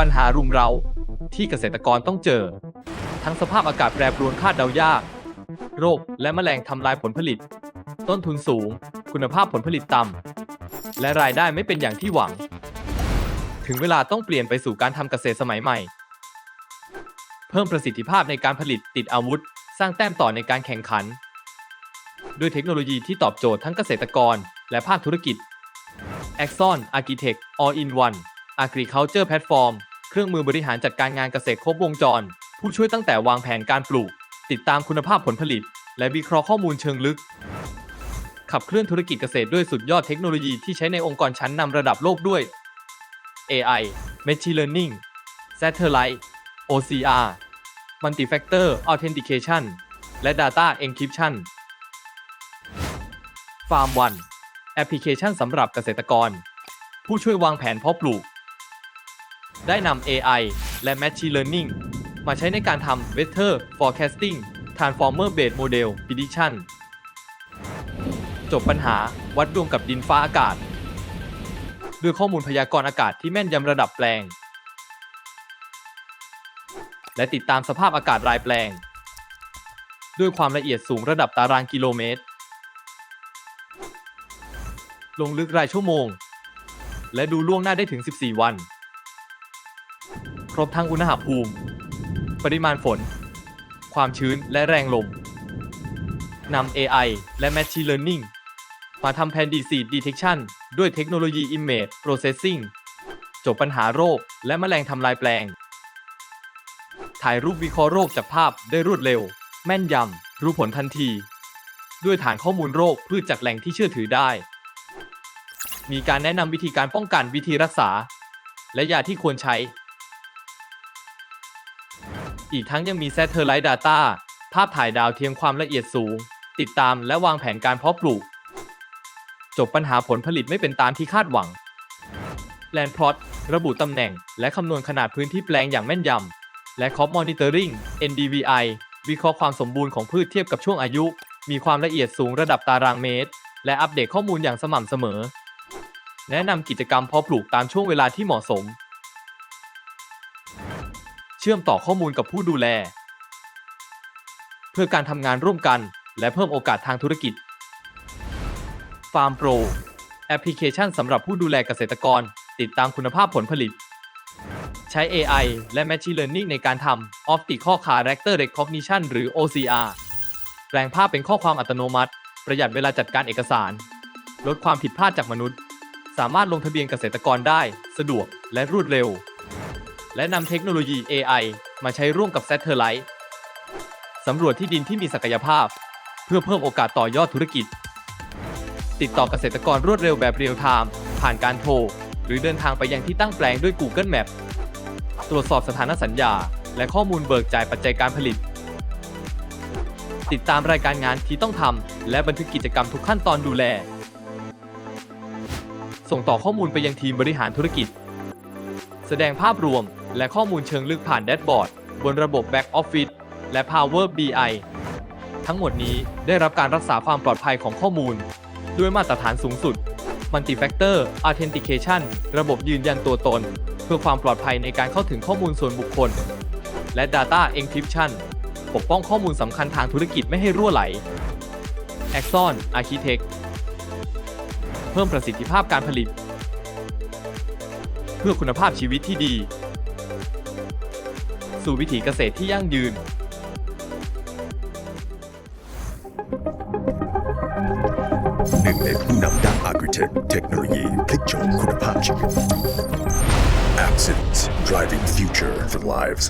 ปัญหารุมเร้าที่เกษตรกรต้องเจอ ทั้งสภาพอากาศแปรปรวนคาดเดายาก โรคและแมลงทำลายผลผลิต ต้นทุนสูง คุณภาพผลผลิตต่ำและรายได้ไม่เป็นอย่างที่หวัง ถึงเวลาต้องเปลี่ยนไปสู่การทำเกษตรสมัยใหม่ เพิ่มประสิทธิภาพในการผลิตติดอาวุธ สร้างแต้มต่อในการแข่งขัน ด้วยเทคโนโลยีที่ตอบโจทย์ทั้งเกษตรกร และภาคธุรกิจ Axon Architect All in One Agriculture Platform เครื่องมือบริหารจัดการงานเกษตรครบวงจร ผู้ช่วยตั้งแต่วางแผนการปลูก ติดตามคุณภาพผลผลิต และวิเคราะห์ข้อมูลเชิงลึก ขับเคลื่อนธุรกิจเกษตรด้วยสุดยอดเทคโนโลยีที่ใช้ในองค์กรชั้นนำระดับโลกด้วย AI Machine Learning Satellite OCR Multi-Factor Authentication และ Data Encryption Farm One แอปพลิเคชันสำหรับเกษตรกร ผู้ช่วยวางแผนเพาะปลูก ได้นำ AI และ Machine Learning มาใช้ในการทำ Weather Forecasting Transformer Based Model Prediction จบปัญหาวัดดวงกับดินฟ้าอากาศ ด้วยข้อมูลพยากรณ์อากาศที่แม่นยำระดับแปลง และติดตามสภาพอากาศรายแปลง ด้วยความละเอียดสูงระดับตารางกิโลเมตร ลงลึกรายชั่วโมง และดูล่วงหน้าได้ถึง 14 วัน ครบทั้งอุณหภูมิ ปริมาณฝน ความชื้นและแรงลมนำ AI และ Machine Learning มาทำแผน Disease Detection ด้วยเทคโนโลยี Image Processing จบปัญหาโรคและแมลงทำลายแปลง ถ่ายรูปวิเคราะห์โรคจากภาพได้รวดเร็ว แม่นยำ รู้ผลทันที ด้วยฐานข้อมูลโรคพืชจากแหล่งที่เชื่อถือได้ มีการแนะนำวิธีการป้องกันวิธีรักษา และยาที่ควรใช้ อีกทั้งยังมี Satellite Data ภาพถ่ายดาวเทียมความละเอียดสูง ติดตามและวางแผนการเพาะปลูก จบปัญหาผลผลิตไม่เป็นตามที่คาดหวัง Land Plot ระบุตำแหน่ง และคำนวณขนาดพื้นที่แปลงอย่างแม่นยำ และ Crop Monitoring NDVI วิเคราะห์ความสมบูรณ์ของพืชเทียบกับช่วงอายุ มีความละเอียดสูงระดับตารางเมตร และอัปเดตข้อมูลอย่างสม่ำเสมอ แนะนำกิจกรรมเพาะปลูกตามช่วงเวลาที่เหมาะสม เชื่อมต่อข้อมูลกับผู้ดูแล เพื่อการทำงานร่วมกัน และเพิ่มโอกาสทางธุรกิจ Farm Pro แอปพลิเคชันสำหรับผู้ดูแลเกษตรกร ติดตามคุณภาพผลผลิต ใช้ AI และ Machine Learning ในการทำ Optical Character Recognition หรือ OCR แปลงภาพเป็นข้อความอัตโนมัติ ประหยัดเวลาจัดการเอกสาร ลดความผิดพลาดจากมนุษย์ สามารถลงทะเบียนเกษตรกรได้ สะดวกและรวดเร็ว และนำเทคโนโลยี AI มาใช้ร่วมกับ Satellite สำรวจที่ดินที่มีศักยภาพ เพื่อเพิ่มโอกาสต่อยอดธุรกิจ ติดต่อเกษตรกรรวดเร็วแบบเรียลไทม์ผ่านการโทร หรือเดินทางไปยังที่ตั้งแปลงด้วย Google Map ตรวจสอบสถานสัญญา และข้อมูลเบิกจ่ายปัจจัยการผลิต ติดตามรายการงานที่ต้องทำและบันทึกกิจกรรมทุกขั้นตอนดูแล ส่งต่อข้อมูลไปยังทีมบริหารธุรกิจ แสดงภาพรวม และข้อมูลเชิงลึกผ่านแดชบอร์ด บนระบบ Back Office และ Power BI ทั้งหมดนี้ได้รับการรักษาความปลอดภัยของข้อมูล ด้วยมาตรฐานสูงสุด Multi-Factor Authentication ระบบยืนยันตัวตน เพื่อความปลอดภัยในการเข้าถึงข้อมูลส่วนบุคคล และ Data Encryption ปกป้องข้อมูลสำคัญทางธุรกิจไม่ให้รั่วไหล Axon Architect เพิ่มประสิทธิภาพการผลิต เพื่อคุณภาพชีวิตที่ดี สู่วิถีเกษตรที่ยั่งยืน หนึ่งในผู้นำด้าน Agritech เทคโนโลยีพลิกโฉมคุณภาพชีวิต Accent driving future for lives